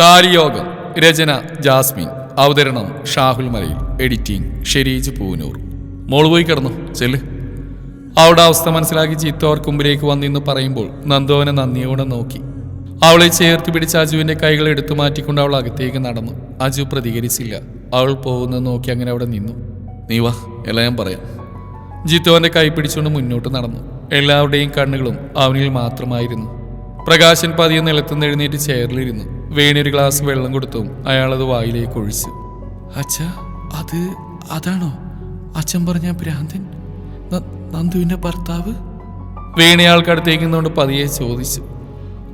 താരിയോഗം രചന Jasmine. അവതരണം ഷാഹുൽ മലയിൽ. Editing Shereej Poonoor. മോൾ പോയി കിടന്നു? ചെല്ല്. അവളുടെ അവസ്ഥ മനസ്സിലാക്കി ചീത്തോർ കുമ്പിലേക്ക് വന്നിന്ന് പറയുമ്പോൾ നന്ദോവനെ നന്ദിയോടെ നോക്കി. അവളെ ചേർത്ത് പിടിച്ച അജുവിന്റെ കൈകൾ എടുത്തു മാറ്റിക്കൊണ്ട് അവൾ അകത്തേക്ക് നടന്നു. അജു പ്രതികരിച്ചില്ല. അവൾ പോകുന്നത് നോക്കി അങ്ങനെ അവിടെ നിന്നു. നീ വാ എല്ലാം ഞാൻ പറയാം. ജിത്തു കൈ പിടിച്ചുകൊണ്ട് മുന്നോട്ട് നടന്നു. എല്ലാവരുടെയും കണ്ണുകളും അവനിൽ മാത്രമായിരുന്നു. പ്രകാശൻ പതിയെ നിലത്തുനിന്ന് എഴുന്നേറ്റ് ചെയറിലിരുന്നു. വേണി ഒരു ഗ്ലാസ് വെള്ളം കൊടുത്തും. അയാളത് വായിലേക്ക് ഒഴിച്ചു. അച്ഛ അത് അതാണോ? അച്ഛൻ പറഞ്ഞ ഭ്രാന്തൻ? നന്ദുവിന്റെ ഭർത്താവ്? വേണി ആൾക്കടുത്തേക്ക് നിന്നുകൊണ്ട് പതിയെ ചോദിച്ചു.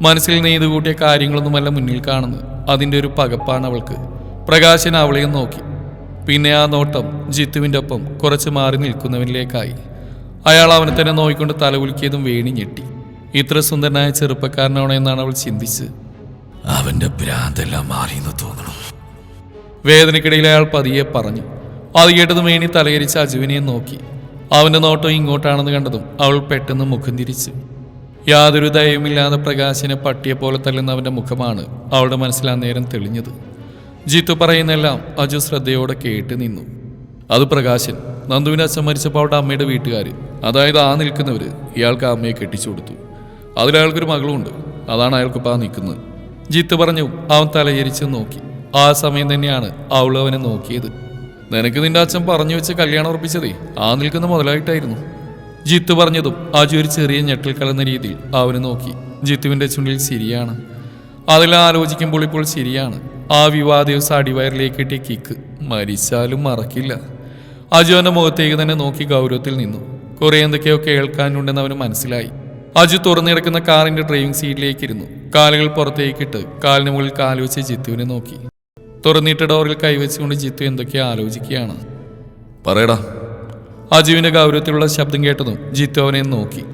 മനസ്സിൽ നെയ്തു കൂട്ടിയ കാര്യങ്ങളൊന്നുമല്ല മുന്നിൽ കാണുന്നത്. അതിന്റെ ഒരു പകപ്പാണ് അവൾക്ക്. പ്രകാശൻ അവളെയും നോക്കി. പിന്നെ ആ നോട്ടം ജിത്തുവിന്റെ ഒപ്പം കുറച്ച് മാറി നിൽക്കുന്നവനിലേക്കായി. അയാൾ അവനെ തന്നെ നോക്കിക്കൊണ്ട് തലകുലുക്കിയതും വേണി ഞെട്ടി. ഇത്ര സുന്ദരനായ ചെറുപ്പക്കാരനാണോ എന്നാണ് അവൾ ചിന്തിച്ച്. അവന്റെ ഭ്രാന്തെല്ലാം മാറിയെന്ന് തോന്നണം. വേദനക്കിടയിൽ അയാൾ പതിയെ പറഞ്ഞു അത് കേട്ടതും വേണി തലകരിച്ച് അജുവിനെ നോക്കി. അവന്റെ നോട്ടം ഇങ്ങോട്ടാണെന്ന് കണ്ടതും അവൾ പെട്ടെന്ന് മുഖം തിരിച്ച്. യാതൊരു ദയവുമില്ലാതെ പ്രകാശിനെ പട്ടിയെ പോലെ തല്ലുന്ന അവന്റെ മുഖമാണ് അവളുടെ മനസ്സിൽ നേരം തെളിഞ്ഞത്. ജിത്തു പറയുന്നെല്ലാം അജു ശ്രദ്ധയോടെ കേട്ട് നിന്നു. അത് പ്രകാശൻ നന്ദുവിനെ അച്ഛൻ മരിച്ചപ്പോൾ അവളുടെ അമ്മയുടെ വീട്ടുകാർ അതായത് ആ നിൽക്കുന്നവർ ഇയാൾക്ക് ആ അമ്മയെ കെട്ടിച്ചു കൊടുത്തു. അതിലയാൾക്കൊരു മകളുമുണ്ട് അതാണ് അയാൾക്കിപ്പോൾ ആ നിൽക്കുന്നത്. ജിത്ത് പറഞ്ഞു അവൻ തലചരിച്ച് നോക്കി. ആ സമയം തന്നെയാണ് അവൾ അവനെ നോക്കിയത്. നിനക്ക് നിന്റെ അച്ഛൻ പറഞ്ഞു വെച്ച് കല്യാണം ഉറപ്പിച്ചതേ ആ നിൽക്കുന്ന മുതലായിട്ടായിരുന്നു ജിത്ത് പറഞ്ഞതും അജു ഒരു ചെറിയ ഞെട്ടിൽ കലർന്ന രീതിയിൽ അവന് നോക്കി. ജിത്തുവിന്റെ ചുണ്ടിൽ ശരിയാണ് അതെല്ലാം ആലോചിക്കുമ്പോൾ ഇപ്പോൾ ശരിയാണ് ആ വിവാഹ ദിവസം അടിവയറിലേക്ക് കിട്ടിയ കിക്ക് മരിച്ചാലും മറക്കില്ല. അജു അവന്റെ മുഖത്തേക്ക് തന്നെ നോക്കി ഗൗരവത്തിൽ നിന്നു. കുറേ എന്തൊക്കെയോ കേൾക്കാനുണ്ടെന്ന് അവന് മനസ്സിലായി. അജു തുറന്നിടക്കുന്ന കാറിന്റെ ഡ്രൈവിംഗ് സീറ്റിലേക്ക് ഇരുന്നു കാലുകൾ പുറത്തേക്കിട്ട് കാലിന് മുകളിൽ കാലുവെച്ച് ജിത്തുവിനെ നോക്കി. തുറന്നിട്ട ഡോറിൽ കൈവച്ചുകൊണ്ട് ജിത്തു എന്തൊക്കെയോ ആലോചിക്കുകയാണ്. പറയടാ. അജുവിന്റെ ഗൗരവത്തിലുള്ള ശബ്ദം കേട്ടതും ജിത്തു അവനെ നോക്കി.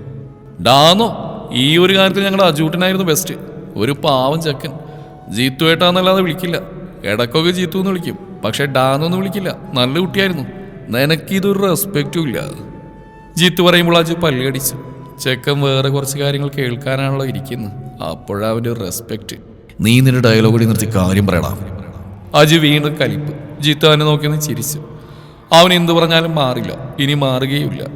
ഡാന്നോ ഈ ഒരു കാര്യത്തിൽ ഞങ്ങളുടെ അജൂട്ടനായിരുന്നു ബെസ്റ്റ് ഒരു പാവം ചക്കൻ. ജീത്തു ഏട്ടാന്നല്ലാതെ വിളിക്കില്ല. ഇടക്കൊക്കെ ജീത്തു എന്ന് വിളിക്കും. പക്ഷെ ഡാന്നൊന്നും വിളിക്കില്ല. നല്ല കുട്ടിയായിരുന്നു. നിനക്കിതൊരു റെസ്പെക്റ്റും ഇല്ല. ജീത്തു പറയുമ്പോൾ അജു പല്ലടിച്ചു. ചെക്കൻ വേറെ കുറച്ച് കാര്യങ്ങൾ കേൾക്കാനാണല്ലോ ഇരിക്കുന്നത്. അപ്പോഴാ അവന്റെ റെസ്പെക്റ്റ് നീ നിന്റെ ഡയലോഗ് കൂടി നിർത്തി കാര്യം പറയണം അജി വീണ്ടും കലിപ്പ്. ജിത്തു അവനെ നോക്കിയൊന്ന് ചിരിച്ചു. അവൻ എന്തു പറഞ്ഞാലും മാറില്ല. ഇനി മാറുകയുമില്ല.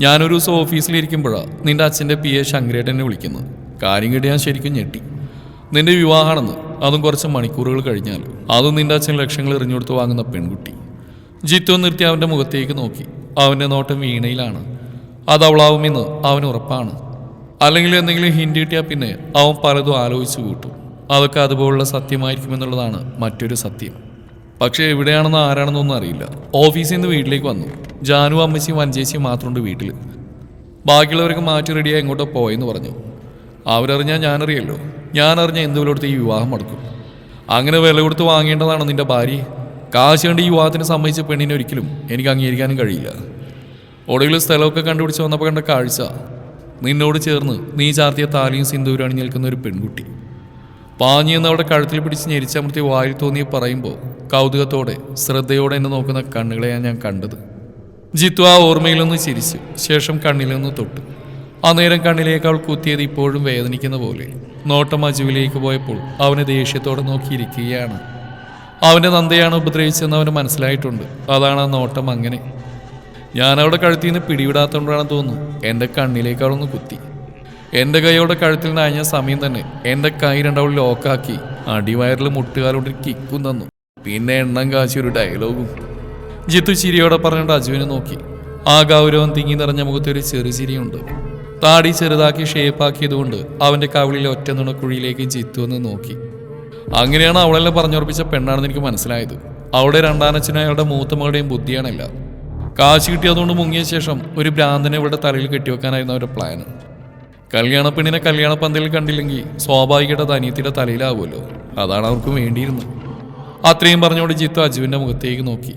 ഞാനൊരു ദിവസം ഓഫീസിലിരിക്കുമ്പോഴാണ് നിന്റെ അച്ഛന്റെ പി എ ശങ്കരേട്ടനെ വിളിക്കുന്നത്. കാര്യം കിട്ടി ഞാൻ ശരിക്കും ഞെട്ടി. നിന്റെ വിവാഹമാണെന്ന് അതും കുറച്ച് മണിക്കൂറുകൾ കഴിഞ്ഞാൽ. അതും നിന്റെ അച്ഛൻ ലക്ഷങ്ങൾ എറിഞ്ഞുകൊടുത്ത് വാങ്ങുന്ന പെൺകുട്ടി. ജിത്തു നിർത്തി അവന്റെ മുഖത്തേക്ക് നോക്കി. അവന്റെ നോട്ടം വീണയിലാണ്. അത് അവളാവുമെന്ന് അവന് ഉറപ്പാണ്. അല്ലെങ്കിൽ എന്തെങ്കിലും ഹിൻഡ് കിട്ടിയാൽ പിന്നെ അവൻ പലതും ആലോചിച്ചു കൂട്ടും. അതൊക്കെ അതുപോലുള്ള സത്യമായിരിക്കുമെന്നുള്ളതാണ് മറ്റൊരു സത്യം. പക്ഷേ എവിടെയാണെന്ന് ആരാണെന്നൊന്നും അറിയില്ല. ഓഫീസിൽ നിന്ന് വീട്ടിലേക്ക് വന്നു. ജാനു അമ്മച്ചിയും വഞ്ചേച്ചിയും മാത്രമുണ്ട് വീട്ടിൽ. ബാക്കിയുള്ളവർക്ക് മാറ്റി റെഡിയായി എങ്ങോട്ടോ പോയെന്ന് പറഞ്ഞു. അവരറിഞ്ഞാൽ ഞാനറിയല്ലോ. ഞാനറിഞ്ഞ എന്ത് വില കൊടുത്ത് ഈ വിവാഹം മുടക്കും അങ്ങനെ വില കൊടുത്ത് വാങ്ങേണ്ടതാണ് നിന്റെ ഭാര്യ. കാശ് കണ്ട് ഈ വിവാഹത്തിന് സമ്മതിച്ച പെണ്ണിനെ ഒരിക്കലും എനിക്ക് അംഗീകരിക്കാനും കഴിയില്ല. ഒടുവിൽ സ്ഥലമൊക്കെ കണ്ടുപിടിച്ച് വന്നപ്പോൾ കണ്ട കാഴ്ച. നിന്നോട് ചേർന്ന് നീ ചാർത്തിയ താലിയും സിന്ദൂരും നിൽക്കുന്ന ഒരു പെൺകുട്ടി. പാഞ്ഞു എന്ന് അവിടെ കഴുത്തിൽ പിടിച്ച് ഞെരിച്ചമർത്തി വായിൽ തോന്നി പറയുമ്പോൾ കൗതുകത്തോടെ ശ്രദ്ധയോടെ എന്നെ നോക്കുന്ന കണ്ണുകളെയാണ് ഞാൻ കണ്ടത്. ജിത്തു ആ ഓർമ്മയിൽ നിന്ന് ചിരിച്ചു. ശേഷം കണ്ണിലൊന്ന് തൊട്ടു. ആ നേരം കണ്ണിലേക്ക് അവൾ കുത്തിയത് ഇപ്പോഴും വേദനിക്കുന്ന പോലെ. നോട്ടം അജുവിലേക്ക് പോയപ്പോൾ അവനെ ദേഷ്യത്തോടെ നോക്കിയിരിക്കുകയാണ്. അവന്റെ നന്ദയാണ് ഉപദ്രവിച്ചതെന്ന് അവന് മനസ്സിലായിട്ടുണ്ട്. അതാണ് ആ നോട്ടം അങ്ങനെ. ഞാൻ അവിടെ കഴുത്തിൽ നിന്ന് പിടിവിടാത്തതുകൊണ്ടാണെന്ന് തോന്നുന്നു. എന്റെ കണ്ണിലേക്ക് അവളൊന്ന് കുത്തി. എന്റെ കൈയോടെ കഴുത്തിൽ നിന്ന് അയഞ്ഞ സമയം തന്നെ എന്റെ കൈ രണ്ടവൾ ലോക്കാക്കി അടിവയറിൽ മുട്ടുകാലോട്ട് കിക്കും തന്നു. പിന്നെ എണ്ണം കാശി ഒരു ഡയലോഗും ജിത്തു ചിരിയോടെ പറഞ്ഞിട്ട് അജുവിനെ നോക്കി. ആ ഗൗരവം തിങ്ങി നിറഞ്ഞ മുഖത്ത് ഒരു ചെറു ചിരിയുണ്ട്. താടി ചെറുതാക്കി ഷേപ്പാക്കിയതുകൊണ്ട് അവന്റെ കവിളിലെ ഒറ്റ നുണക്കുഴിയിലേക്ക് ജിത്തു ഒന്ന് നോക്കി. അങ്ങനെയാണ് അവളെല്ലാം പറഞ്ഞുറപ്പിച്ച പെണ്ണാണെന്ന് എനിക്ക് മനസ്സിലായത്. അവളുടെ രണ്ടാനച്ഛനും അയാളുടെ മൂത്ത മകളുടെയും ബുദ്ധിയാണല്ല. കാശ് കിട്ടിയതുകൊണ്ട് മുങ്ങിയ ശേഷം ഒരു ഭ്രാന്തനെ ഇവിടെ തലയിൽ കെട്ടിവെക്കാനായിരുന്നു അവരുടെ പ്ലാൻ കല്യാണ പെണ്ണിനെ കല്യാണ പന്തലിൽ കണ്ടില്ലെങ്കിൽ സ്വാഭാവികമായിട്ട് അത് അനിയത്തിയുടെ തലയിലാവുമല്ലോ. അതാണ് അവർക്ക് വേണ്ടിയിരുന്നത്. അത്രയും പറഞ്ഞുകൊണ്ട് ജിത്തു അജുവിന്റെ മുഖത്തേക്ക് നോക്കി.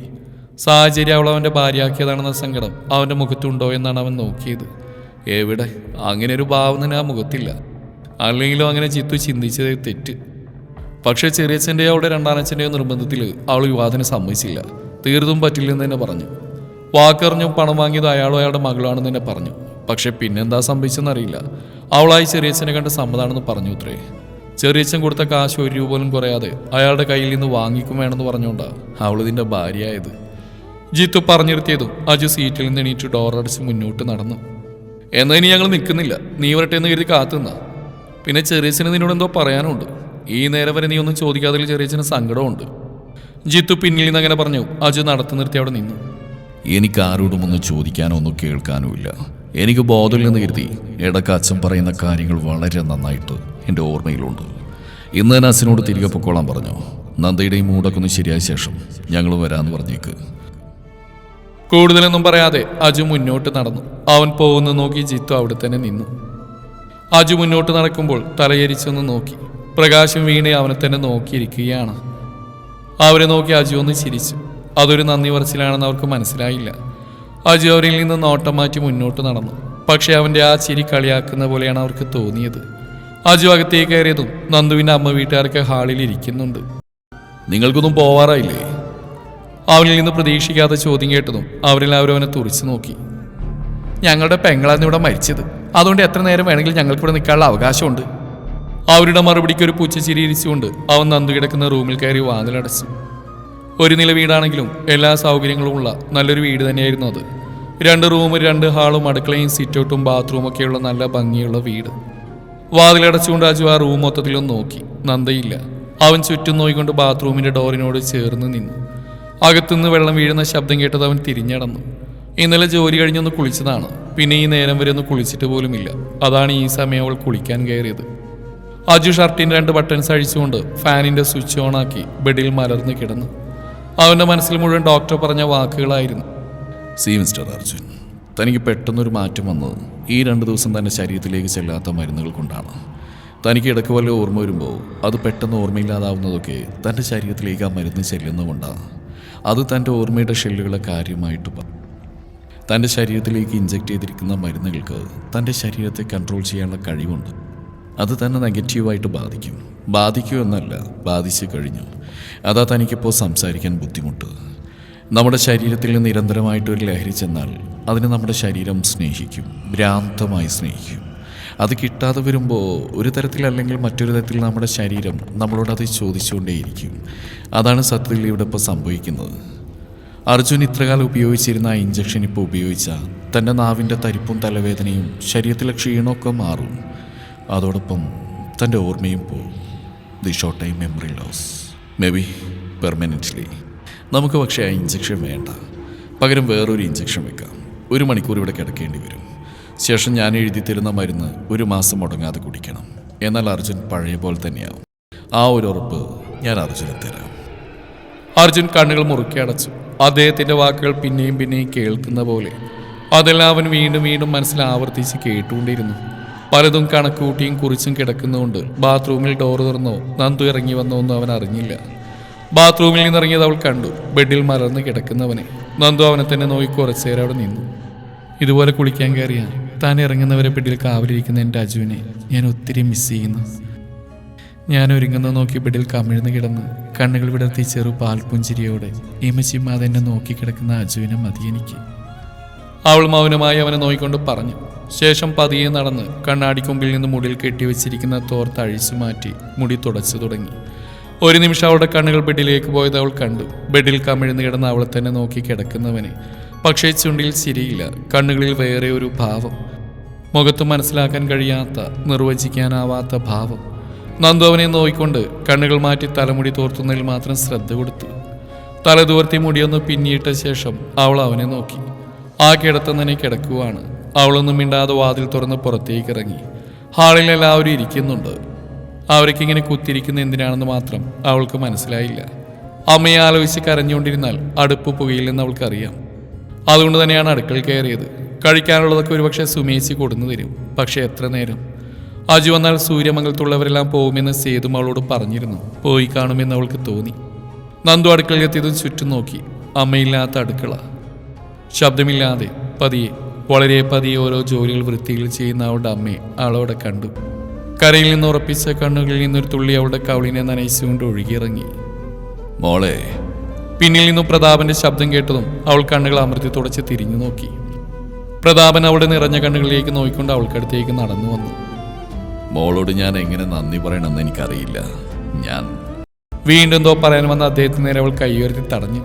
സാഹചര്യം അവൾ അവന്റെ ഭാര്യയാക്കിയതാണെന്ന സങ്കടം അവന്റെ മുഖത്തുണ്ടോ എന്നാണ് അവൻ നോക്കിയത്. എവിടെ? അങ്ങനെ ഒരു ഭാവം തന്നെ ആ മുഖത്തില്ല. അല്ലെങ്കിലും അങ്ങനെ ജിത്തു ചിന്തിച്ചത് തെറ്റ്. പക്ഷേ ചെറിയച്ഛന്റെയോ അവളുടെ രണ്ടാനച്ഛന്റെയോ നിർബന്ധത്തിൽ അവൾ വിവാഹത്തിന് സമ്മതിച്ചില്ല. തീർത്തും പറ്റില്ലെന്ന് തന്നെ പറഞ്ഞു. വാക്കറിഞ്ഞും പണം വാങ്ങിയത് അയാളും അയാളുടെ മകളാണെന്ന് തന്നെ പറഞ്ഞു. പക്ഷെ പിന്നെന്താ സംഭവിച്ചെന്നറിയില്ല. അവളായി ചെറിയച്ഛനെ കണ്ട് സമ്മതാണെന്ന് പറഞ്ഞു ഇത്രേ ചെറിയച്ഛൻ കൊടുത്ത കാശ് ഒരു രൂപ പോലും കുറയാതെ അയാളുടെ കയ്യിൽ നിന്ന് വാങ്ങിക്കും വേണമെന്ന് പറഞ്ഞുകൊണ്ടാണ് അവൾ ഇതിന്റെ ഭാര്യയായത്. ജിത്തു പറഞ്ഞിരുത്തിയതും അജു സീറ്റിൽ നിന്ന് എണീറ്റ് ഡോറടിച്ച് മുന്നോട്ട് നടന്നു. എന്നാൽ ഇനി ഞങ്ങൾ നിൽക്കുന്നില്ല. നീ വരട്ടെ എന്ന് കരുതി കാത്തുന്ന പിന്നെ ചെറിയച്ഛന് നിന്നോട് എന്തോ പറയാനുണ്ട്. ഈ നേരം വരെ നീ ഒന്നും ചോദിക്കാതെ ചെറിയച്ഛന് സങ്കടമുണ്ട് ജിത്തു പിന്നിൽ നിന്ന് അങ്ങനെ പറഞ്ഞു. അജു നടത്തു നിർത്തി അവിടെ നിന്നു. എനിക്ക് ആരോടും ഒന്നും ചോദിക്കാനോ ഒന്നും കേൾക്കാനോ ഇല്ല എനിക്ക് ബോധമില്ലെന്ന് കരുതി ഇടയ്ക്ക് അച്ഛൻ പറയുന്ന കാര്യങ്ങൾ വളരെ നന്നായിട്ട് എന്റെ ഓർമ്മയിലുണ്ട്. ഇന്ന് തന്നെ അച്ഛനോട് തിരികെ പൊക്കോളാൻ പറഞ്ഞു. നന്ദയുടെയും മൂടൊക്കെ ശരിയായ ശേഷം ഞങ്ങൾ വരാമെന്ന് പറഞ്ഞേക്ക്. കൂടുതലൊന്നും പറയാതെ അജു മുന്നോട്ട് നടന്നു. അവൻ പോകുന്ന നോക്കി ജിത്തു അവിടെ തന്നെ നിന്നു. അജു മുന്നോട്ട് നടക്കുമ്പോൾ തലയരിച്ചൊന്ന് നോക്കി. പ്രകാശം വീണേ അവനെ തന്നെ നോക്കിയിരിക്കുകയാണ്. അവരെ നോക്കി അജു ഒന്ന് ചിരിച്ചു. അതൊരു നന്ദി പറച്ചിലാണെന്ന് അവർക്ക് മനസ്സിലായില്ല. അജു അവരിൽ നിന്ന് നോട്ടം മാറ്റി മുന്നോട്ട് നടന്നു. പക്ഷേ അവന്റെ ആ ചിരി കളിയാക്കുന്ന പോലെയാണ് അവർക്ക് തോന്നിയത്. അജു അകത്തേക്ക് കയറിയതും നന്ദുവിന്റെ അമ്മ വീട്ടുകാർക്ക് ഹാളിൽ ഇരിക്കുന്നുണ്ട്. നിങ്ങൾക്കൊന്നും പോവാറായില്ലേ? അവനിൽ നിന്ന് പ്രതീക്ഷിക്കാത്ത ചോദ്യം കേട്ടതും അവരിൽ അവരവനെ തുറിച്ചു നോക്കി. ഞങ്ങളുടെ പെങ്ങളാണ് ഇവിടെ മരിച്ചത്. അതുകൊണ്ട് എത്ര നേരം വേണമെങ്കിലും ഞങ്ങൾക്കിവിടെ നിൽക്കാനുള്ള അവകാശമുണ്ട്. അവരുടെ മറുപടിക്ക് ഒരു പുച്ഛ ഇരിച്ചുകൊണ്ട് അവൻ നന്ദു കിടക്കുന്ന റൂമിൽ കയറി വാതിലടച്ചു. ഒരു നില വീടാണെങ്കിലും എല്ലാ സൗകര്യങ്ങളുമുള്ള നല്ലൊരു വീട് തന്നെയായിരുന്നു അത്. രണ്ട് റൂമും രണ്ട് ഹാളും അടുക്കളയും സിറ്റൗട്ടും ബാത്റൂമൊക്കെ ഒക്കെയുള്ള നല്ല ഭംഗിയുള്ള വീട്. വാതിലടച്ചുകൊണ്ട് അജു ആ റൂം മൊത്തത്തിലൊന്ന് നോക്കി. നന്ദയില്ല. അവൻ ചുറ്റും നോയിക്കൊണ്ട് ബാത്റൂമിന്റെ ഡോറിനോട് ചേർന്ന് നിന്നു. അകത്തുനിന്ന് വെള്ളം വീഴുന്ന ശബ്ദം കേട്ടത് അവൻ തിരിഞ്ഞടന്നു. ഇന്നലെ ജോലി കഴിഞ്ഞൊന്ന് കുളിച്ചതാണ്. പിന്നെ ഈ നേരം വരെ ഒന്ന് കുളിച്ചിട്ട് പോലുമില്ല. അതാണ് ഈ സമയം അവൾ കുളിക്കാൻ കയറിയത്. അജു ഷർട്ടിന്റെ രണ്ട് ബട്ടൺസ് അഴിച്ചുകൊണ്ട് ഫാനിന്റെ സ്വിച്ച് ഓൺ ആക്കി ബെഡിൽ മലർന്ന് കിടന്നു. അവന്റെ മനസ്സിൽ മുഴുവൻ ഡോക്ടർ പറഞ്ഞ വാക്കുകളായിരുന്നു. സി മിസ്റ്റർ അർജുൻ തനിക്ക് പെട്ടെന്നൊരു മാറ്റം വന്നത് ഈ രണ്ട് ദിവസം തന്നെ ശരീരത്തിലേക്ക് ചെല്ലാത്ത മരുന്നുകൾ കൊണ്ടാണ്. തനിക്ക് ഇടയ്ക്ക് വല്ല ഓർമ്മ വരുമ്പോൾ അത് പെട്ടെന്ന് ഓർമ്മയില്ലാതാവുന്നതൊക്കെ തന്റെ ശരീരത്തിലേക്ക് ആ മരുന്ന് ചെല്ലുന്നതുകൊണ്ടാണ്. അത് തന്റെ ഓർമ്മയുടെ ഷെല്ലുകളെ കാര്യമായിട്ട് തന്റെ ശരീരത്തിലേക്ക് ഇഞ്ചെക്ട് ചെയ്തിരിക്കുന്ന മരുന്നുകൾക്ക് തന്റെ ശരീരത്തെ കൺട്രോൾ ചെയ്യാനുള്ള കഴിവുണ്ട്. അത് തന്നെ നെഗറ്റീവായിട്ട് ബാധിക്കും. ബാധിക്കൂ എന്നല്ല ബാധിച്ചു കഴിഞ്ഞു. അതാ തനിക്കിപ്പോൾ സംസാരിക്കാൻ ബുദ്ധിമുട്ട്. നമ്മുടെ ശരീരത്തിൽ നിരന്തരമായിട്ട് ഒരു ലഹരി ചെന്നാൽ അതിനെ നമ്മുടെ ശരീരം സ്നേഹിക്കും ഭ്രാന്തമായി സ്നേഹിക്കും. അത് കിട്ടാതെ വരുമ്പോൾ ഒരു തരത്തിലല്ലെങ്കിൽ മറ്റൊരു തരത്തിൽ നമ്മുടെ ശരീരം നമ്മളോട് അത് ചോദിച്ചുകൊണ്ടേയിരിക്കും. അതാണ് സത്യത്തിൽ ഇവിടെ ഇപ്പോൾ സംഭവിക്കുന്നത്. അർജുൻ ഇത്രകാലം ഉപയോഗിച്ചിരുന്ന ആ ഇഞ്ചക്ഷൻ ഇപ്പോൾ ഉപയോഗിച്ച തന്റെ നാവിന്റെ തരിപ്പും തലവേദനയും ശരീരത്തിലെ ക്ഷീണമൊക്കെ മാറും. അതോടൊപ്പം തന്റെ ഓർമ്മയും പോവും. The short time memory loss may be permanently നമുക്ക് പക്ഷേ ആ ഇഞ്ചക്ഷൻ വേണ്ട. പകരം വേറൊരു ഇഞ്ചക്ഷൻ വെക്കാം. ഒരു മണിക്കൂർ ഇവിടെ കിടക്കേണ്ടി വരും. ശേഷം ഞാൻ എഴുതി തരുന്ന മരുന്ന് ഒരു മാസം മുടങ്ങാതെ കുടിക്കണം. എന്നാൽ അർജുൻ പഴയ പോലെ തന്നെയാവും. ആ ഒരു ഉറപ്പ് ഞാൻ അർജുനെ തരാം. അർജുൻ കണ്ണുകൾ മുറുക്കി അടച്ചു. അദ്ദേഹത്തിന്റെ വാക്കുകൾ പിന്നെയും പിന്നെയും കേൾക്കുന്ന പോലെ അതെല്ലാം അവൻ വീണ്ടും വീണ്ടും മനസ്സിൽ ആവർത്തിച്ച് കേട്ടുകൊണ്ടിരുന്നു. പലതും കണക്കൂട്ടിയും കുറിച്ചും കിടക്കുന്നതുകൊണ്ട് ബാത്റൂമിൽ ഡോർ തുറന്നോ നന്ദു ഇറങ്ങി വന്നോ ഒന്നും അവൻ അറിഞ്ഞില്ല. ബാത്റൂമിൽ നിന്നിറങ്ങിയത് അവൾ കണ്ടു. ബെഡിൽ മലർന്ന് കിടക്കുന്നവനെ. നന്ദു അവനെ തന്നെ നോക്കി കുറച്ചേരം അവിടെ നിന്നു. ഇതുപോലെ കുളിക്കാൻ കയറിയ താൻ ഇറങ്ങുന്നവരെ ബെഡിൽ കാവലിരിക്കുന്ന എന്റെ അജുവിനെ ഞാൻ ഒത്തിരി മിസ് ചെയ്യുന്നു. ഞാൻ ഒരുങ്ങുന്ന നോക്കി ബെഡിൽ കമിഴ്ന്ന് കിടന്ന് കണ്ണുകൾ വിടർത്തി ചെറു പാൽപുഞ്ചിരിയോടെ ഇമച്ചിമാതെന്നെ നോക്കിക്കിടക്കുന്ന നോക്കി കിടക്കുന്ന അജുവിനെ മതി എനിക്ക് അവൾ മൗനമായി അവനെ നോക്കിക്കൊണ്ട് പറഞ്ഞു. ശേഷം പതിയെ നടന്ന് കണ്ണാടിക്കൊമ്പിൽ നിന്ന് മുടിയിൽ കെട്ടിവെച്ചിരിക്കുന്ന തോർത്ത് അഴിച്ചു മാറ്റി മുടി തുടച്ചു തുടങ്ങി. ഒരു നിമിഷം അവളുടെ കണ്ണുകൾ ബെഡിലേക്ക് പോയത് അവൾ കണ്ടു. ബെഡിൽ കമിഴ്ന്ന് കിടന്ന് അവളെ തന്നെ നോക്കി കിടക്കുന്നവനെ. പക്ഷേ ചുണ്ടിൽ ചിരിയില്ല. കണ്ണുകളിൽ വേറെ ഒരു ഭാവം. മുഖത്ത് മനസ്സിലാക്കാൻ കഴിയാത്ത നിർവചിക്കാനാവാത്ത ഭാവം. നന്ദു അവനെ നോയിക്കൊണ്ട് കണ്ണുകൾ മാറ്റി തലമുടി തോർത്തുന്നതിൽ മാത്രം ശ്രദ്ധ കൊടുത്തു. തലതുവർത്തി മുടിയൊന്ന് പിന്നിയിട്ട ശേഷം അവൾ അവനെ നോക്കി. ആ കിടത്തുന്നതിനെ കിടക്കുവാണ്. അവളൊന്നും മിണ്ടാതെ വാതിൽ തുറന്ന് പുറത്തേക്ക് ഇറങ്ങി ഹാളിൽ എല്ലാവരും ഇരിക്കുന്നുണ്ട്. അവർക്ക് ഇങ്ങനെ കുത്തിരിക്കുന്ന എന്തിനാണെന്ന് മാത്രം അവൾക്ക് മനസ്സിലായില്ല. അമ്മയെ ആലോചിച്ച് കരഞ്ഞുകൊണ്ടിരുന്നാൽ അടുപ്പ് പുകയില്ലെന്ന് അവൾക്കറിയാം. അതുകൊണ്ട് തന്നെയാണ് അടുക്കൾ കയറിയത്. കഴിക്കാനുള്ളതൊക്കെ ഒരുപക്ഷെ സുമേശി കൊടുന്നു തരും. പക്ഷെ എത്ര നേരം? അജു വന്നാൽ സൂര്യമംഗലത്തുള്ളവരെല്ലാം പോകുമെന്ന് സേതും അവളോട് പറഞ്ഞിരുന്നു. പോയി കാണുമെന്ന് അവൾക്ക് തോന്നി. നന്ദു അടുക്കളയിലെത്തിയതും ചുറ്റും നോക്കി. അമ്മയില്ലാത്ത അടുക്കള. ശബ്ദമില്ലാതെ പതിയെ വളരെ പതിയെ ഓരോ ജോലികൾ വൃത്തിയിൽ ചെയ്യുന്ന അവളുടെ അമ്മയെ അവളവിടെ കണ്ടു. കരയിൽ നിന്ന് ഉറപ്പിച്ച കണ്ണുകളിൽ നിന്നൊരു തുള്ളി അവളുടെ കവളിനെ നനയിച്ചുകൊണ്ട് ഒഴുകിയിറങ്ങി. മോളെ. പിന്നിൽ നിന്നും പ്രതാപന്റെ ശബ്ദം കേട്ടതും അവൾ കണ്ണുകൾ അമർത്തി തുടച്ച് തിരിഞ്ഞു നോക്കി. പ്രതാപൻ അവളുടെ നിറഞ്ഞ കണ്ണുകളിലേക്ക് നോക്കിക്കൊണ്ട് അവൾക്കടുത്തേക്ക് നടന്നു വന്നു. മോളോട് ഞാൻ എങ്ങനെ നന്ദി പറയണമെന്ന് എനിക്കറിയില്ല. ഞാൻ വീണ്ടും എന്തോ പറയാൻ വന്ന അദ്ദേഹത്തിന് നേരെ അവൾ കൈയുയർത്തി തടഞ്ഞു.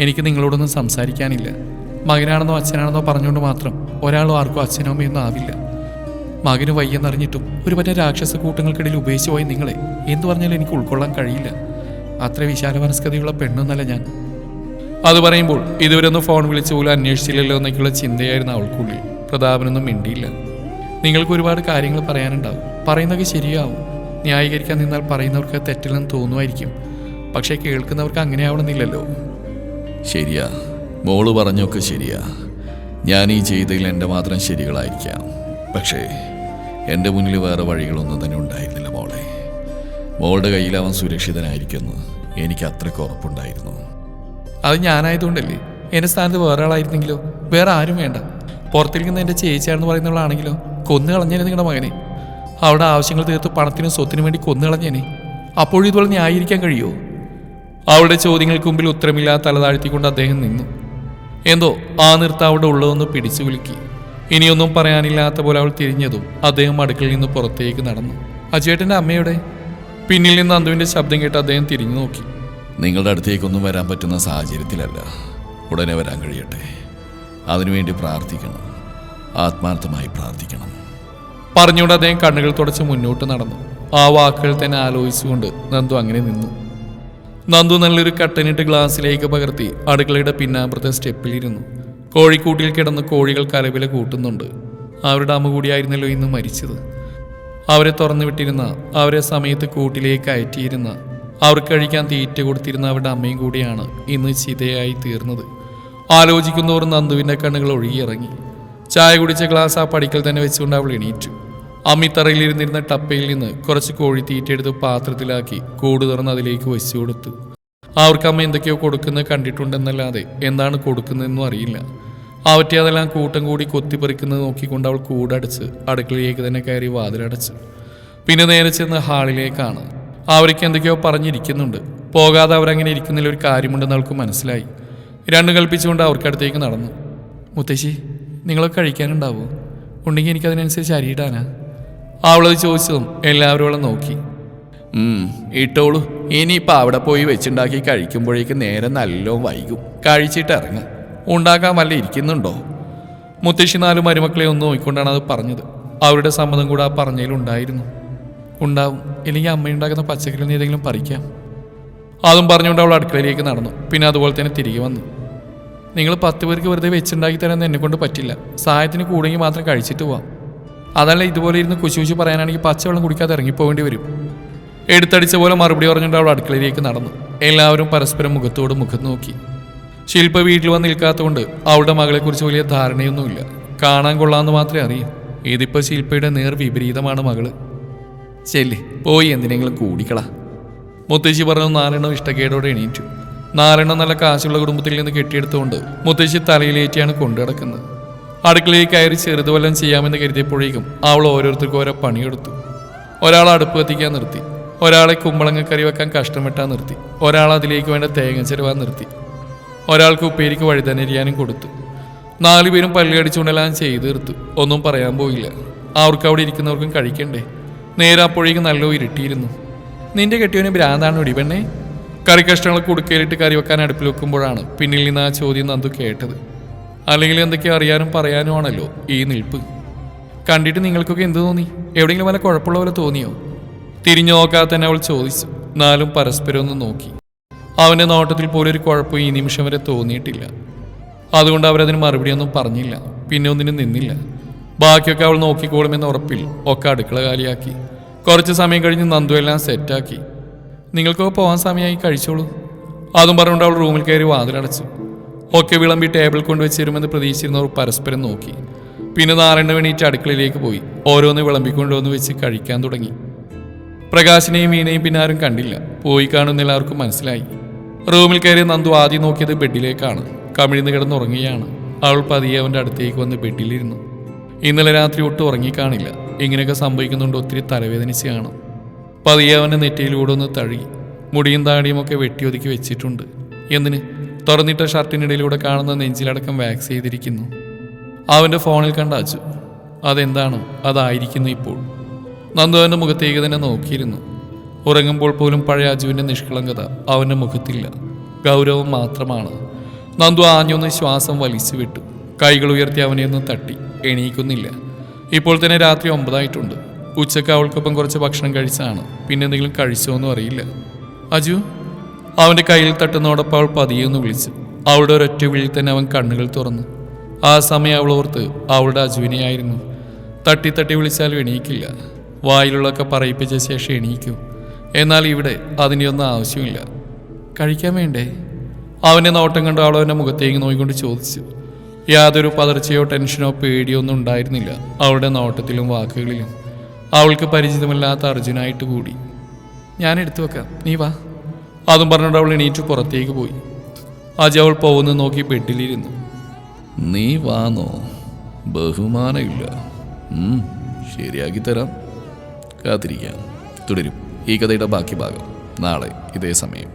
എനിക്ക് നിങ്ങളോടൊന്നും സംസാരിക്കാനില്ല. മകനാണെന്നോ അച്ഛനാണെന്നോ പറഞ്ഞുകൊണ്ട് മാത്രം ഒരാളും ആർക്കും അച്ഛനോ അമ്മയൊന്നും ആവില്ല. മകന് വയ്യെന്നറിഞ്ഞിട്ടും ഒരു പറ്റ രാക്ഷസ കൂട്ടങ്ങൾക്കിടയിൽ ഉപേക്ഷിച്ചു പോയി നിങ്ങളെ എന്തു പറഞ്ഞാലും എനിക്ക് ഉൾക്കൊള്ളാൻ കഴിയില്ല. അത്ര വിശാല മനസ്കതയുള്ള പെണ്ണൊന്നല്ല ഞാൻ. അത് പറയുമ്പോൾ ഇതുവരെ ഒന്ന് ഫോൺ വിളിച്ചു പോലും അന്വേഷിച്ചില്ലല്ലോ എന്നൊക്കെയുള്ള ചിന്തയായിരുന്നു അവൾക്കുള്ളിൽ. പ്രതാപനൊന്നും മിണ്ടിയില്ല. നിങ്ങൾക്ക് ഒരുപാട് കാര്യങ്ങൾ പറയാനുണ്ടാവും. പറയുന്നതൊക്കെ ശരിയാവും. ന്യായീകരിക്കാൻ നിന്നാൽ പറയുന്നവർക്ക് തെറ്റില്ലെന്ന് തോന്നുമായിരിക്കും. പക്ഷേ കേൾക്കുന്നവർക്ക് അങ്ങനെ ആവണമെന്നില്ലല്ലോ. ശരിയാ. മോൾ പറഞ്ഞൊക്കെ ശരിയാ. ഞാൻ ഈ ചെയ്തതിൽ എന്റെ മാത്രം ശരികളായിരിക്കാം. പക്ഷേ എന്റെ മുന്നിൽ വേറെ വഴികളൊന്നും തന്നെ ഉണ്ടായിരുന്നില്ല മോളെ. മോളുടെ കയ്യിൽ അവൻ സുരക്ഷിതനായിരിക്കുമെന്ന് എനിക്ക് അത്രയ്ക്ക് ഉറപ്പുണ്ടായിരുന്നു. അത് ഞാനായതുകൊണ്ടല്ലേ? എന്റെ സ്ഥാനത്ത് വേറെ ആളായിരുന്നെങ്കിലോ? വേറെ ആരും വേണ്ട. പുറത്തിരിക്കുന്ന എന്റെ ചേച്ചിയാണെന്ന് പറയുന്നവളാണെങ്കിലോ? കൊന്നു കളഞ്ഞേനെ നിങ്ങളുടെ മകനെ. അവിടെ ആവശ്യങ്ങൾ തീർത്ത് പണത്തിനും സ്വത്തിനും വേണ്ടി കൊന്നു കളഞ്ഞേനെ. അപ്പോഴും ഇതുപോലെ ന്യായീകരിക്കാൻ കഴിയുമോ അവളുടെ ചോദ്യങ്ങൾക്ക് മുമ്പിൽ ഉത്തരമില്ലാതെ തലതാഴ്ത്തിക്കൊണ്ട് അദ്ദേഹം നിന്നു. എന്തോ ആ നിർത്ത അവിടെ ഉള്ളതൊന്ന് പിടിച്ചു വിളിക്കി. ഇനിയൊന്നും പറയാനില്ലാത്ത പോലെ അവൾ തിരിഞ്ഞതും അദ്ദേഹം അടുക്കളയിൽ നിന്ന് പുറത്തേക്ക് നടന്നു. അജേട്ടന്റെ അമ്മയുടെ പിന്നിൽ നിന്ന് അന്തുവിന്റെ ശബ്ദം കേട്ട് അദ്ദേഹം തിരിഞ്ഞു നോക്കി. നിങ്ങളുടെ അടുത്തേക്കൊന്നും വരാൻ പറ്റുന്ന സാഹചര്യത്തിലല്ല. ഉടനെ വരാൻ കഴിയട്ടെ. അതിനുവേണ്ടി പ്രാർത്ഥിക്കണം. ആത്മാർത്ഥമായി പ്രാർത്ഥിക്കണം. പറഞ്ഞുകൊണ്ട് അദ്ദേഹം കണ്ണുകൾ തുടച്ച് മുന്നോട്ട് നടന്നു. ആ വാക്കുകൾ തന്നെ ആലോചിച്ചുകൊണ്ട് നന്ദു അങ്ങനെ നിന്നു. നന്ദു നല്ലൊരു കട്ടനിട്ട് ഗ്ലാസ്സിലേക്ക് പകർത്തി അടുക്കളയുടെ പിന്നാമ്പുറത്തെ സ്റ്റെപ്പിലിരുന്നു. കോഴിക്കൂട്ടിൽ കിടന്ന് കോഴികൾ കരവില കൂട്ടുന്നുണ്ട്. അവരുടെ അമ്മ കൂടിയായിരുന്നല്ലോ ഇന്ന് മരിച്ചത്. അവരെ തുറന്നു വിട്ടിരുന്ന അവരെ സമയത്ത് കൂട്ടിലേക്ക് അയറ്റിയിരുന്ന അവർക്ക് കഴിക്കാൻ തീറ്റ കൊടുത്തിരുന്ന അവരുടെ അമ്മയും കൂടിയാണ് ഇന്ന് ചിതയായി തീർന്നത്. ആലോചിക്കുന്നവർ നന്ദുവിന്റെ കണ്ണുകൾ ഒഴുകിയിറങ്ങി. ചായ കുടിച്ച ഗ്ലാസ് ആ പടിക്കൽ തന്നെ വെച്ചുകൊണ്ട് അവൾ എണീറ്റു. അമ്മിത്തറയിലിരുന്നിരുന്ന ടപ്പയിൽ നിന്ന് കുറച്ച് കോഴി തീറ്റയെടുത്ത് പാത്രത്തിലാക്കി കൂട് തുറന്ന് അതിലേക്ക് വെച്ചു കൊടുത്തു. അവർക്ക് അമ്മ എന്തൊക്കെയോ കൊടുക്കുന്നത് കണ്ടിട്ടുണ്ടെന്നല്ലാതെ എന്താണ് കൊടുക്കുന്നതെന്നും അറിയില്ല. അവറ്റെ അതെല്ലാം കൂട്ടം കൂടി കൊത്തിപ്പറിക്കുന്നത് നോക്കിക്കൊണ്ട് അവൾ കൂടടച്ച് അടുക്കളയിലേക്ക് തന്നെ കയറി വാതിലടച്ചു. പിന്നെ നേരെ ചെന്ന് ഹാളിലേക്കാണ്. അവർക്ക് എന്തൊക്കെയോ പറഞ്ഞിരിക്കുന്നുണ്ട്. പോകാതെ അവരങ്ങനെ ഇരിക്കുന്നതിൽ ഒരു കാര്യമുണ്ടെന്ന് അവൾക്ക് മനസ്സിലായി. രണ്ടും കൽപ്പിച്ചുകൊണ്ട് അവർക്കടുത്തേക്ക് നടന്നു. മുത്തശ്ശി നിങ്ങളൊക്കെ കഴിക്കാനുണ്ടാവോ? ഉണ്ടെങ്കിൽ എനിക്കതിനനുസരിച്ച് അരിയിടാനാ അവളത് ചോദിച്ചതും എല്ലാവരും അവളെ നോക്കി. ഇട്ടോളൂ. ഇനിയിപ്പോൾ അവിടെ പോയി വെച്ചുണ്ടാക്കി കഴിക്കുമ്പോഴേക്ക് നേരെ നല്ലോ വൈകും. കഴിച്ചിട്ട് ഇറങ്ങും. ഉണ്ടാക്കാൻ വല്ല ഇരിക്കുന്നുണ്ടോ? മുത്തശ്ശി നാല് മരുമക്കളെ ഒന്ന് നോക്കിക്കൊണ്ടാണ് അത് പറഞ്ഞത്. അവരുടെ സമ്മതം കൂടെ ആ പറഞ്ഞതിലുണ്ടായിരുന്നു ഉണ്ടാവും. ഇല്ലെങ്കിൽ അമ്മയുണ്ടാക്കുന്ന പച്ചക്കറിയിൽ നിന്ന് ഏതെങ്കിലും പറിക്കാം. അതും പറഞ്ഞുകൊണ്ട് അവൾ അടുക്കളയിലേക്ക് നടന്നു. പിന്നെ അതുപോലെ തന്നെ തിരികെ വന്നു. നിങ്ങൾ പത്ത് പേർക്ക് വെറുതെ വെച്ചുണ്ടാക്കി തരാൻ എന്നെ കൊണ്ട് പറ്റില്ല. സഹായത്തിന് കൂടെങ്കിൽ മാത്രം കഴിച്ചിട്ട് പോവാം. അതല്ല ഇതുപോലെ ഇരുന്ന് കുശുകുശു പറയാനാണെങ്കിൽ പച്ചവെള്ളം കുടിക്കാതെ ഇറങ്ങിപ്പോകേണ്ടി വരും. എടുത്തടിച്ച പോലെ മറുപടി പറഞ്ഞുകൊണ്ട് അവൾ അടുക്കളയിലേക്ക് നടന്നു. എല്ലാവരും പരസ്പരം മുഖത്തോട് മുഖം നോക്കി. ശില്പ വീട്ടിൽ വന്ന് നിൽക്കാത്തതുകൊണ്ട് അവളുടെ മകളെക്കുറിച്ച് വലിയ ധാരണയൊന്നുമില്ല. കാണാൻ കൊള്ളാമെന്ന് മാത്രമേ അറിയൂ. ഇതിപ്പോൾ ശില്പയുടെ നേർ വിപരീതമാണ് മകൾ. ചെല്ലി പോയി എന്തിനെങ്കിലും കൂടിക്കള. മുത്തശ്ശി പറഞ്ഞു നാലെണ്ണം ഇഷ്ടക്കേടോടെ എണീറ്റു. നാലെണ്ണം നല്ല കാശുള്ള കുടുംബത്തിൽ നിന്ന് കെട്ടിയെടുത്തുകൊണ്ട് മുത്തശ്ശി തലയിലേറ്റിയാണ് കൊണ്ടു നടക്കുന്നത് അടുക്കളയിൽ കയറി ചെറുത് വല്ലതും ചെയ്യാമെന്ന് കരുതിയപ്പോഴേക്കും അവൾ ഓരോരുത്തർക്കും ഓരോ പണിയെടുത്തു. ഒരാൾ അടുപ്പ് കത്തിക്കാൻ നിർത്തി. ഒരാളെ കുമ്പളങ്ങ കറി വെക്കാൻ കഷ്ടമിട്ടാൻ നിർത്തി. ഒരാൾ അതിലേക്ക് വേണ്ട തേങ്ങ ചെരുവാൻ നിർത്തി. ഒരാൾക്ക് ഉപ്പേരിക്ക് വഴുതനരിയാനും കൊടുത്തു. നാലുപേരും പല്ല് കടിച്ചുകൊണ്ടെല്ലാം ചെയ്തു തീർത്തു. ഒന്നും പറയാൻ പോയില്ല. അവർക്ക് അവിടെ ഇരിക്കുന്നവർക്കും കഴിക്കണ്ടേ? നേരെ അപ്പോഴേക്കും നല്ല ഇരുട്ടിയിരുന്നു നിന്റെ കെട്ടിയവന് ഭ്രാന്താണ് ഒടി പെണ്ണേ. കറി കഷ്ണങ്ങൾ കുടുക്കയിലിട്ട് കറി വെക്കാൻ അടുപ്പിൽ വെക്കുമ്പോഴാണ് പിന്നിൽ നിന്ന് ആ ചോദ്യം നന്ദു കേട്ടത്. അല്ലെങ്കിൽ എന്തൊക്കെയോ അറിയാനും പറയാനും ആണല്ലോ ഈ നിൽപ്പ്. കണ്ടിട്ട് നിങ്ങൾക്കൊക്കെ എന്ത് തോന്നി? എവിടെയെങ്കിലും വല്ല കുഴപ്പമുള്ള പോലെ തോന്നിയോ? തിരിഞ്ഞു നോക്കാതെ തന്നെ അവൾ ചോദിച്ചു. നാലും പരസ്പരം ഒന്ന് നോക്കി. അവന്റെ നോട്ടത്തിൽ പോലൊരു കുഴപ്പം ഈ നിമിഷം വരെ തോന്നിയിട്ടില്ല. അതുകൊണ്ട് അവരതിന് മറുപടിയൊന്നും പറഞ്ഞില്ല. പിന്നെ ഒന്നിനും നിന്നില്ല. ബാക്കിയൊക്കെ അവൾ നോക്കിക്കോളുമെന്ന ഉറപ്പിൽ ഒക്കെ അടുക്കള കാലിയാക്കി. കുറച്ച് സമയം കഴിഞ്ഞ് നന്ദു എല്ലാം സെറ്റാക്കി. നിങ്ങൾക്കൊക്കെ പോകാൻ സമയമായി കഴിച്ചോളൂ. അതും പറഞ്ഞുകൊണ്ട് അവൾ റൂമിൽ കയറി വാതിലടച്ചു. ഒക്കെ വിളമ്പി ടേബിൾ കൊണ്ടുവച്ച് തരുമെന്ന് പ്രതീക്ഷിച്ചിരുന്നവർ പരസ്പരം നോക്കി. പിന്നെ നാരായണ വേണിയിട്ട് അടുക്കളയിലേക്ക് പോയി. ഓരോന്ന് വിളമ്പിക്കൊണ്ടുവന്ന് വെച്ച് കഴിക്കാൻ തുടങ്ങി. പ്രകാശിനെയും മീനയും പിന്നെ ആരും കണ്ടില്ല. പോയി കാണുന്ന എല്ലാവർക്കും മനസ്സിലായി. റൂമിൽ കയറി നന്ദു ആദ്യം നോക്കിയത് ബെഡിലേക്കാണ്. കമിഴ്ന്ന് കിടന്നുറങ്ങുകയാണ്. അവൾ പതിയെ അവന്റെ അടുത്തേക്ക് വന്ന് ബെഡിലിരുന്നു. ഇന്നലെ രാത്രി ഒട്ടും ഉറങ്ങിക്കാണില്ല. ഇങ്ങനെയൊക്കെ സംഭവിക്കുന്നുണ്ട് ഒത്തിരി തലവേദനിച്ച് കാണും. പതിയെ അവന്റെ നെറ്റിയിലൂടെ ഒന്ന് തഴുകി. മുടിയും താടിയും ഒക്കെ വെട്ടിയൊതുക്കി വെച്ചിട്ടുണ്ട്. എന്തിന്? തുറന്നിട്ട ഷർട്ടിനിടയിലൂടെ കാണുന്ന നെഞ്ചിലടക്കം വാക്സ് ചെയ്തിരിക്കുന്നു. അവന്റെ ഫോണിൽ കണ്ട അച്ചു അതെന്താണോ? അതായിരിക്കുന്നു ഇപ്പോൾ. നന്ദു അവന്റെ മുഖത്തേക്ക് തന്നെ നോക്കിയിരുന്നു. ഉറങ്ങുമ്പോൾ പോലും പഴയ അജുവിന്റെ നിഷ്കളങ്കത അവന്റെ മുഖത്തില്ല. ഗൗരവം മാത്രമാണ്. നന്ദു ആഞ്ഞൊന്ന് ശ്വാസം വലിച്ചു വിട്ടു കൈകൾ ഉയർത്തി അവനെ ഒന്ന് തട്ടി. എണീക്കുന്നില്ല. ഇപ്പോൾ തന്നെ രാത്രി ഒമ്പതായിട്ടുണ്ട്. ഉച്ചയ്ക്ക് അവൾക്കൊപ്പം കുറച്ച് ഭക്ഷണം കഴിച്ചാണ്. പിന്നെ എന്തെങ്കിലും കഴിച്ചോ എന്നും അറിയില്ല. അജു? അവന്റെ കയ്യിൽ തട്ടുന്നതോടൊപ്പം അവൾ പതിയെന്ന് വിളിച്ചു. അവളുടെ ഒരൊറ്റ വിളിയിൽ തന്നെ അവൻ കണ്ണുകൾ തുറന്നു. ആ സമയം അവൾ ഓർത്ത് അവളുടെ അജുവിനെയായിരുന്നു തട്ടി തട്ടി വിളിച്ചാലും എണീക്കില്ല. വായിലുള്ളൊക്കെ പറയിപ്പിച്ച ശേഷം എണീക്കൂ. എന്നാൽ ഇവിടെ അതിന്റെയൊന്നും ആവശ്യമില്ല. കഴിക്കാൻ വേണ്ടേ? അവന്റെ നോട്ടം കണ്ട് അവൾ അവന്റെ മുഖത്തേക്ക് നോക്കിക്കൊണ്ട് ചോദിച്ചു. യാതൊരു പതർച്ചയോ ടെൻഷനോ പേടിയോ ഒന്നും ഉണ്ടായിരുന്നില്ല അവളുടെ നോട്ടത്തിലും വാക്കുകളിലും. അവൾക്ക് പരിചിതമല്ലാത്ത അർജുനായിട്ട് കൂടി. ഞാൻ എടുത്തു വെക്കാം. നീ വാ. അതും പറഞ്ഞിട്ട് അവൾ എണീറ്റ് പുറത്തേക്ക് പോയി. അജി അവൾ പോകുന്നത് നോക്കി ബെഡിലിരുന്നു. നീ വാന്നോ ബഹുമാനമില്ല. ശരിയാക്കി തരാം. കാത്തിരിക്കാം. തുടരും. ഈ കഥയുടെ ബാക്കി ഭാഗം നാളെ ഇതേ സമയം.